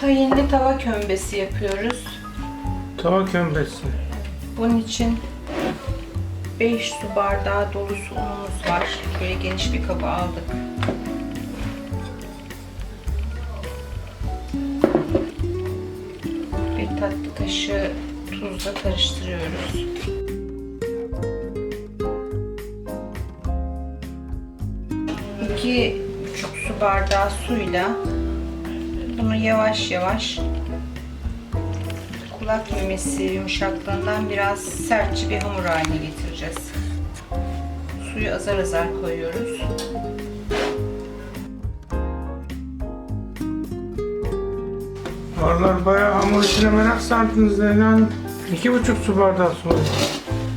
Tahinli tava kömbesi yapıyoruz. Tava kömbesi. Bunun için 5 su bardağı dolusu unumuz var. Böyle geniş bir kaba aldık. Bir tatlı kaşığı tuzla karıştırıyoruz. İki buçuk su bardağı suyla bunu yavaş yavaş kulak memesi yumuşaklığından biraz sertçe bir hamur haline getireceğiz. Suyu azar azar koyuyoruz. Varlar bayağı hamur işine merak sardınız Leyla. İki buçuk su bardağı su.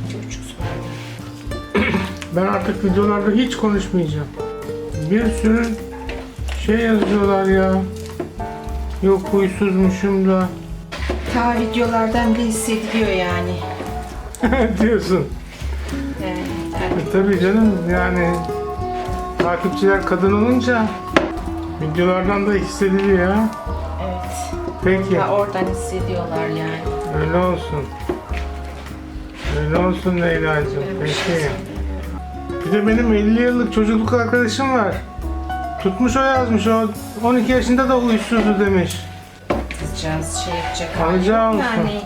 İki buçuk su bardağı. Ben artık videolarda hiç konuşmayacağım. Bir sürü şey yazıyorlar ya. Yok huysuzmuşum da. Ta videolardan bile hissediliyor yani. diyorsun. Yani, E, tabii canım yani takipçiler kadın olunca videolardan da hissediliyor ya. evet. Peki Ta oradan hissediyorlar yani. öyle olsun. Öyle olsun Leyla'cığım. Şey Peki. Bir de benim 50 yıllık çocukluk arkadaşım var. Tutmuş o yazmış o 12 yaşında da huysuzdu demiş. Kızcağız şey yapacak. Alacağı hali yok olsun. Yani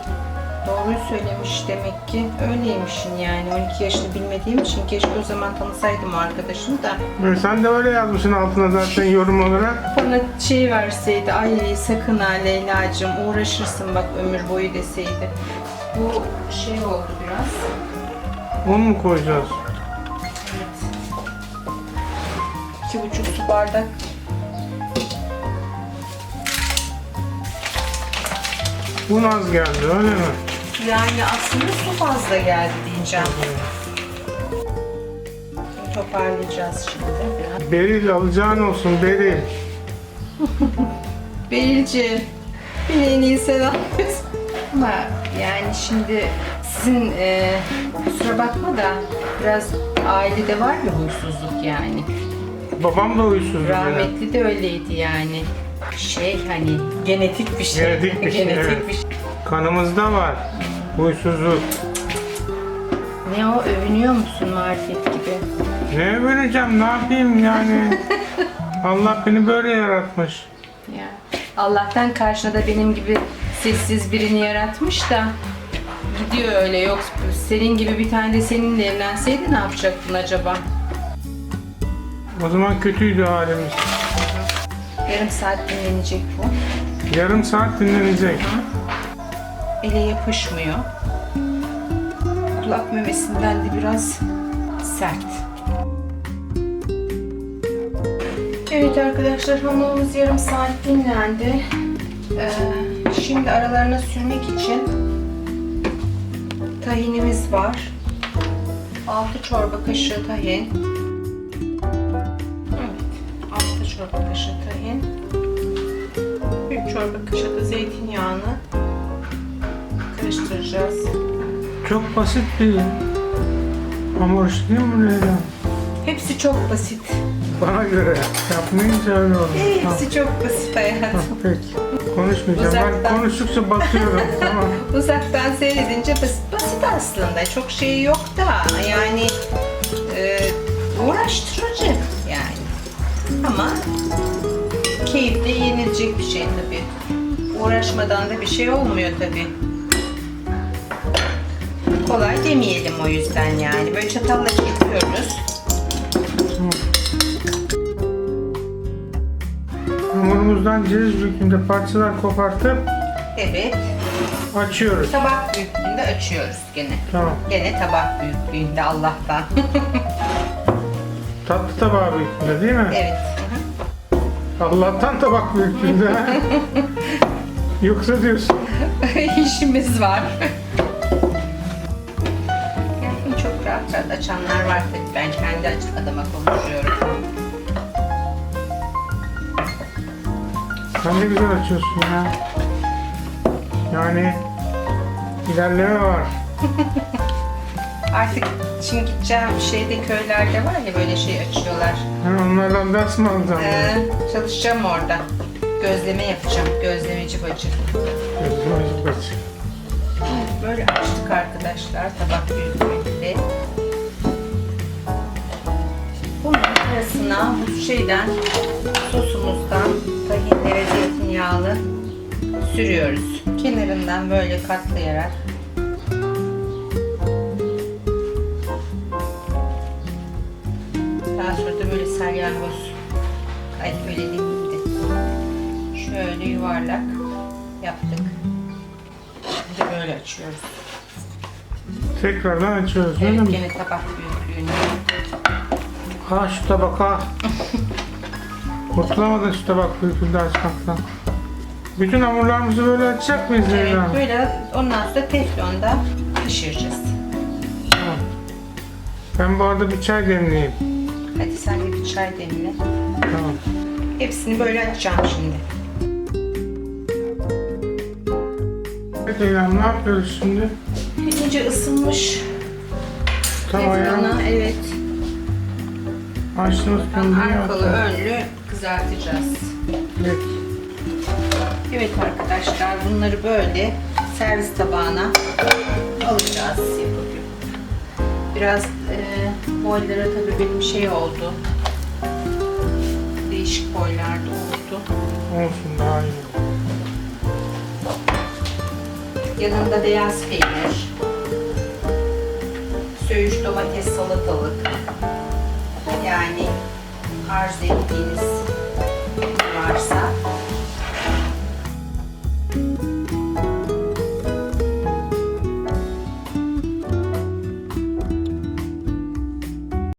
doğruyu söylemiş demek ki. Öyleymişsin yani. 12 yaşını bilmediğim için keşke o zaman tanısaydım o arkadaşını da. Ve sen de öyle yazmışsın altına zaten yorum olarak. Bana şey verseydi, ay sakın ha Leyla'cığım uğraşırsın bak ömür boyu deseydi. Bu şey oldu biraz. Un mu koyacağız? Bardak. Un az geldi öyle mi? Yani aslında su fazla geldi diyeceğim. Toparlayacağız şimdi. Beril alacağın olsun Beril. Berilci, beni en iyi sen alıyorsun. Ama yani şimdi sizin e, kusura bakma da biraz ailede var ya huysuzluk yani. Babam da huysuzdu. Rahmetli de öyleydi yani. Şey hani genetik bir şey. Genetik bir şey, Genetik evet. bir şey. Kanımızda var. Huysuzluk. Ne o övünüyor musun marifet gibi? Ne vereceğim ne yapayım yani. Allah beni böyle yaratmış. Ya Allah'tan karşına da benim gibi sessiz birini yaratmış da gidiyor öyle yok senin gibi bir tane de seninle evlenseydi ne yapacaktın acaba? O zaman kötüydü halimiz. Yarım saat dinlenecek bu. Yarım saat dinlenecek. Ele yapışmıyor. Kulak memesinden de biraz sert. Evet arkadaşlar hamurumuz yarım saat dinlendi. Ee, şimdi aralarına sürmek için tahinimiz var. 6 çorba kaşığı tahin. Çorba kaşığı da zeytinyağını karıştıracağız. Çok basit bir hamur işi değil mi Leyla? Hepsi çok basit. Bana göre yapmayınca öyle olur. Hepsi çok basit hayatım. Peki. Konuşmayacağım. Ben Uzaktan. konuştukça batıyorum. tamam. Uzaktan seyredince basit, basit aslında. Çok şey yok da yani e, uğraştırıcı yani. Ama keyifle yenilecek bir şey tabii. Uğraşmadan da bir şey olmuyor tabii. Kolay demeyelim o yüzden yani. Böyle çatalla getiriyoruz. Hamurumuzdan ceviz büyüklüğünde parçalar kopartıp Evet. açıyoruz. Tabak büyüklüğünde açıyoruz gene. Tamam. Gene tabak büyüklüğünde Allah'tan. Tatlı tabağı büyüklüğünde değil mi? evet. Allah'tan tabak büyüklüğünde. Yoksa diyorsun. İşimiz var. Yani çok rahat rahat açanlar var tabii. Ben kendi açık adıma konuşuyorum. Sen ne güzel açıyorsun ya. Yani ilerleme var. Artık şimdi gideceğim şeyde köylerde var ya böyle şey açıyorlar. Ha, onlardan ders mi alacağım? Ee, çalışacağım orada. Gözleme yapacağım. Gözlemeci bacı. Gözüm acı kaç. Böyle açtık arkadaşlar tabak büyüklüğünde. Bunun arasına bu şeyden sosumuzdan tahinle ve zeytinyağlı sürüyoruz. Kenarından böyle katlayarak salyangoz ay öyle değildi. Şöyle yuvarlak yaptık. Şimdi böyle açıyoruz. Tekrardan açıyoruz öyle Evet, mi? gene tabak büyüklüğünde. Ha şu tabak ha. Kurtulamadın şu tabak büyüklüğünde açmaktan. Bütün hamurlarımızı böyle açacak mıyız Evet, Zeyra? böyle ondan sonra teflonda pişireceğiz. Ben bu arada bir çay demleyeyim. Hadi sen de bir çay demle. Tamam. Hepsini böyle açacağım şimdi. Evet Eylem ne yapıyoruz şimdi? İyice ısınmış Tavaya teflona, evet. açtığımız kömürü Arkalı önlü kızartacağız. Evet. Evet arkadaşlar bunları böyle servis tabağına alacağız yapıp. Biraz e, boylara tabii benim şey oldu. Değişik boylarda oldu. Olsun daha iyi. Yanında beyaz peynir, söğüş domates salatalık, yani arzu ettiğiniz